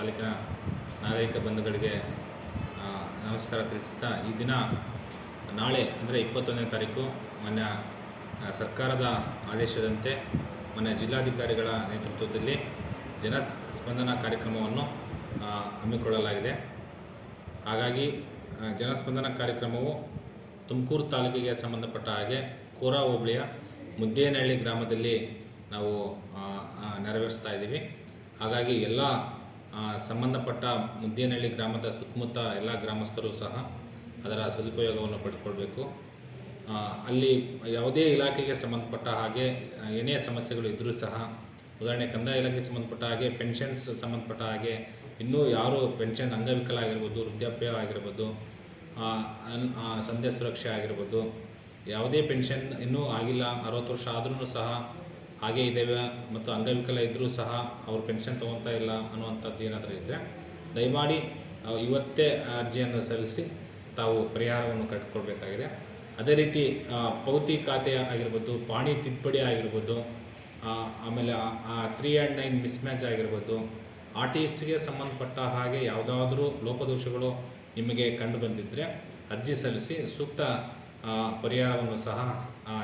ತಾಲೂಕಿನ ನಾಗರಿಕ ಬಂಧುಗಳಿಗೆ ನಮಸ್ಕಾರ ತಿಳಿಸುತ್ತಾ ಈ ದಿನ ನಾಳೆ ಅಂದರೆ ಇಪ್ಪತ್ತೊಂದನೇ ತಾರೀಕು ಮೊನ್ನೆ ಸರ್ಕಾರದ ಆದೇಶದಂತೆ ಮೊನ್ನೆ ಜಿಲ್ಲಾಧಿಕಾರಿಗಳ ನೇತೃತ್ವದಲ್ಲಿ ಜನ ಸ್ಪಂದನ ಕಾರ್ಯಕ್ರಮವನ್ನು ಹಮ್ಮಿಕೊಳ್ಳಲಾಗಿದೆ. ಹಾಗಾಗಿ ಜನಸ್ಪಂದನ ಕಾರ್ಯಕ್ರಮವು ತುಮಕೂರು ತಾಲೂಕಿಗೆ ಸಂಬಂಧಪಟ್ಟ ಹಾಗೆ ಕೋರಾ ಹೋಬಳಿಯ ಮುದ್ದೇನಹಳ್ಳಿ ಗ್ರಾಮದಲ್ಲಿ ನಾವು ನೆರವೇರಿಸ್ತಾ ಇದ್ದೀವಿ. ಹಾಗಾಗಿ ಎಲ್ಲ ಸಂಬಂಧಪಟ್ಟ ಮುದ್ದೇನಹಳ್ಳಿ ಗ್ರಾಮದ ಸುತ್ತಮುತ್ತ ಎಲ್ಲ ಗ್ರಾಮಸ್ಥರು ಸಹ ಅದರ ಸದುಪಯೋಗವನ್ನು ಪಡ್ಕೊಳ್ಬೇಕು. ಅಲ್ಲಿ ಯಾವುದೇ ಇಲಾಖೆಗೆ ಸಂಬಂಧಪಟ್ಟ ಹಾಗೆ ಏನೇ ಸಮಸ್ಯೆಗಳು ಇದ್ದರೂ ಸಹ, ಉದಾಹರಣೆ ಕಂದಾಯ ಇಲಾಖೆಗೆ ಸಂಬಂಧಪಟ್ಟ ಹಾಗೆ, ಪೆನ್ಷನ್ಸ್ ಸಂಬಂಧಪಟ್ಟ ಹಾಗೆ, ಇನ್ನೂ ಯಾರು ಪೆನ್ಷನ್ ಅಂಗವಿಕಲ ಆಗಿರ್ಬೋದು, ವೃದ್ಧಾಪ್ಯ ಆಗಿರ್ಬೋದು ಸಂಧ್ಯಾ ಸುರಕ್ಷೆ ಆಗಿರ್ಬೋದು, ಯಾವುದೇ ಪೆನ್ಷನ್ ಇನ್ನೂ ಆಗಿಲ್ಲ, ಅರವತ್ತು ವರ್ಷ ಆದ್ರೂ ಸಹ ಹಾಗೆ ಇದ್ದೇವೆ ಮತ್ತು ಅಂಗವಿಕಲ ಇದ್ದರೂ ಸಹ ಅವರು ಪೆನ್ಷನ್ ತೊಗೊತಾ ಇಲ್ಲ ಅನ್ನುವಂಥದ್ದು ಏನಾದರೂ ಇದ್ದರೆ ದಯಮಾಡಿ ಇವತ್ತೇ ಅರ್ಜಿಯನ್ನು ಸಲ್ಲಿಸಿ ತಾವು ಪರಿಹಾರವನ್ನು ಕಟ್ಕೊಳ್ಬೇಕಾಗಿದೆ ಅದೇ ರೀತಿ ಪೌತಿ ಖಾತೆ ಆಗಿರ್ಬೋದು, ಪಾಣಿ ತಿದ್ದುಪಡಿ ಆಗಿರ್ಬೋದು ಆಮೇಲೆ ಆ ತ್ರೀ ಆ್ಯಂಡ್ ನೈನ್ ಮಿಸ್ಮ್ಯಾಚ್ ಆಗಿರ್ಬೋದು ಆರ್ ಟಿ ಸಿಗೆ ಸಂಬಂಧಪಟ್ಟ ಹಾಗೆ ಯಾವುದಾದ್ರೂ ಲೋಪದೋಷಗಳು ನಿಮಗೆ ಕಂಡು ಬಂದಿದ್ದರೆ ಅರ್ಜಿ ಸಲ್ಲಿಸಿ ಸೂಕ್ತ ಪರಿಹಾರವನ್ನು ಸಹ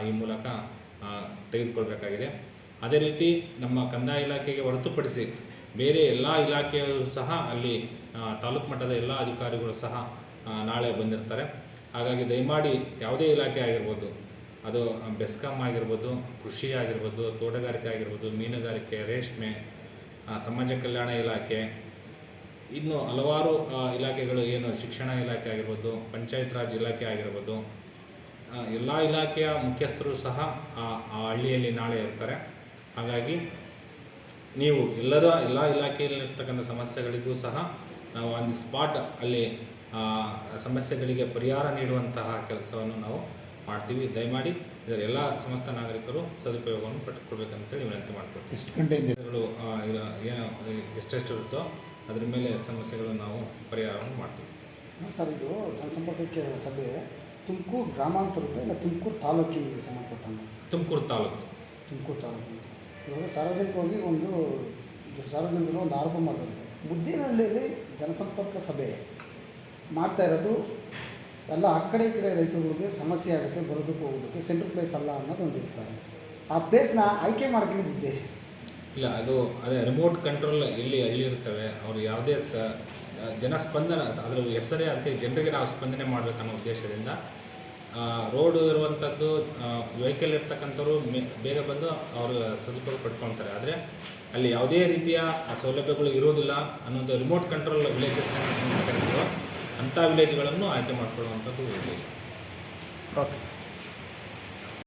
ಈ ಮೂಲಕ ತೆಗೆದುಕೊಳ್ಬೇಕಾಗಿದೆ. ಅದೇ ರೀತಿ ನಮ್ಮ ಕಂದಾಯ ಇಲಾಖೆಗೆ ಹೊರತುಪಡಿಸಿ ಬೇರೆ ಎಲ್ಲ ಇಲಾಖೆಯವರು ಸಹ ಅಲ್ಲಿ ತಾಲೂಕು ಮಟ್ಟದ ಎಲ್ಲ ಅಧಿಕಾರಿಗಳು ಸಹ ನಾಳೆ ಬಂದಿರ್ತಾರೆ. ಹಾಗಾಗಿ ದಯಮಾಡಿ ಯಾವುದೇ ಇಲಾಖೆ ಆಗಿರ್ಬೋದು, ಅದು ಬೆಸ್ಕಾಮ್ ಆಗಿರ್ಬೋದು, ಕೃಷಿ ಆಗಿರ್ಬೋದು, ತೋಟಗಾರಿಕೆ ಆಗಿರ್ಬೋದು, ಮೀನುಗಾರಿಕೆ, ರೇಷ್ಮೆ ಸಮಾಜ ಕಲ್ಯಾಣ ಇಲಾಖೆ, ಇನ್ನು ಹಲವಾರು ಇಲಾಖೆಗಳು ಏನು ಶಿಕ್ಷಣ ಇಲಾಖೆ ಆಗಿರ್ಬೋದು, ಪಂಚಾಯತ್ ರಾಜ್ ಇಲಾಖೆ ಆಗಿರ್ಬೋದು ಎಲ್ಲ ಇಲಾಖೆಯ ಮುಖ್ಯಸ್ಥರು ಸಹ ಆ ಆ ಹಳ್ಳಿಯಲ್ಲಿ ನಾಳೆ ಇರ್ತಾರೆ. ಹಾಗಾಗಿ ನೀವು ಎಲ್ಲರ ಎಲ್ಲ ಇಲಾಖೆಯಲ್ಲಿರ್ತಕ್ಕಂಥ ಸಮಸ್ಯೆಗಳಿಗೂ ಸಹ ನಾವು ಆನ್ ದಿ ಸ್ಪಾಟ್ ಅಲ್ಲಿ ಆ, ಸಮಸ್ಯೆಗಳಿಗೆ ಪರಿಹಾರ ನೀಡುವಂತಹ ಕೆಲಸವನ್ನು ನಾವು ಮಾಡ್ತೀವಿ. ದಯಮಾಡಿ ಇದರ ಎಲ್ಲ ಸಮಸ್ತ ನಾಗರಿಕರು ಸದುಪಯೋಗವನ್ನು ಪಡೆದುಕೊಳ್ಬೇಕಂತೇಳಿ ವಿನಂತಿ ಮಾಡ್ಕೊಡ್ತೀವಿ ಎಷ್ಟು ಗಂಟೆ ಸಮಸ್ಯೆಗಳು ಆ, ಇಲ್ಲ ಏನು ಎಷ್ಟೆಷ್ಟು ಇರುತ್ತೋ ಅದ್ರ ಮೇಲೆ ಸಮಸ್ಯೆಗಳನ್ನು ನಾವು ಪರಿಹಾರವನ್ನು ಮಾಡ್ತೀವಿ. ಸರ್ ಇದು ಜನಸಂಪರ್ಕಕ್ಕೆ ಸಭೆ. ತುಮಕೂರು ಗ್ರಾಮಾಂತರದ ಇಲ್ಲ ತುಮಕೂರು ತಾಲೂಕಿಗೆ ಸಂಬಂಧಪಟ್ಟಂಗೆ? ತುಮಕೂರು ತಾಲೂಕು. ತುಮಕೂರು ತಾಲೂಕು ಇವಾಗ ಸಾರ್ವಜನಿಕವಾಗಿ ಒಂದು ಸಾರ್ವಜನಿಕರು ಒಂದು ಆರೋಪ ಮಾಡ್ತಾರೆ ಸರ್. ಮುದ್ದೇನಹಳ್ಳಿಯಲ್ಲಿ ಜನಸಂಪರ್ಕ ಸಭೆ ಮಾಡ್ತಾ ಇರೋದು ಎಲ್ಲ ಆ ಕಡೆ ಈ ಕಡೆ ರೈತರುಗಳಿಗೆ ಸಮಸ್ಯೆ ಆಗುತ್ತೆ ಬರೋದಕ್ಕೆ ಹೋಗೋದಕ್ಕೆ ಸೆಂಟ್ರಲ್ ಪ್ಲೇಸ್ ಅಲ್ಲ ಅನ್ನೋದು ಒಂದು ಇರ್ತಾರೆ. ಆ ಪ್ಲೇಸ್ನ ಆಯ್ಕೆ ಮಾಡ್ಕೊಂಡಿದ್ದ ಉದ್ದೇಶ? ಇಲ್ಲ ಅದು ಅದೇ ರಿಮೋಟ್ ಕಂಟ್ರೋಲ್ ಎಲ್ಲಿ ಹಳ್ಳಿ ಇರ್ತವೆ ಅವ್ರು ಯಾವುದೇ ಸ ಜನಸ್ಪಂದನ, ಅದರ ಹೆಸರೇ ಅದಕ್ಕೆ ಜನರಿಗೆ ನಾವು ಸ್ಪಂದನೆ ಮಾಡಬೇಕನ್ನೋ ಉದ್ದೇಶದಿಂದ ರೋಡ್ ಇರುವಂಥದ್ದು ವೆಹಿಕಲ್ ಇರ್ತಕ್ಕಂಥವ್ರು ಬೇಗ ಬಂದು ಅವರು ಸದುಪಯೋಗ ಪಡ್ಕೊಳ್ತಾರೆ. ಆದರೆ ಅಲ್ಲಿ ಯಾವುದೇ ರೀತಿಯ ಸೌಲಭ್ಯಗಳು ಇರೋದಿಲ್ಲ ಅನ್ನೋದು ರಿಮೋಟ್ ಕಂಟ್ರೋಲ್ ವಿಲೇಜಸ್ ಅಂತ ವಿಲೇಜ್ಗಳನ್ನು ಆಯ್ಕೆ ಮಾಡ್ಕೊಳ್ಳುವಂಥದ್ದು ಉದ್ದೇಶ. ಓಕೆ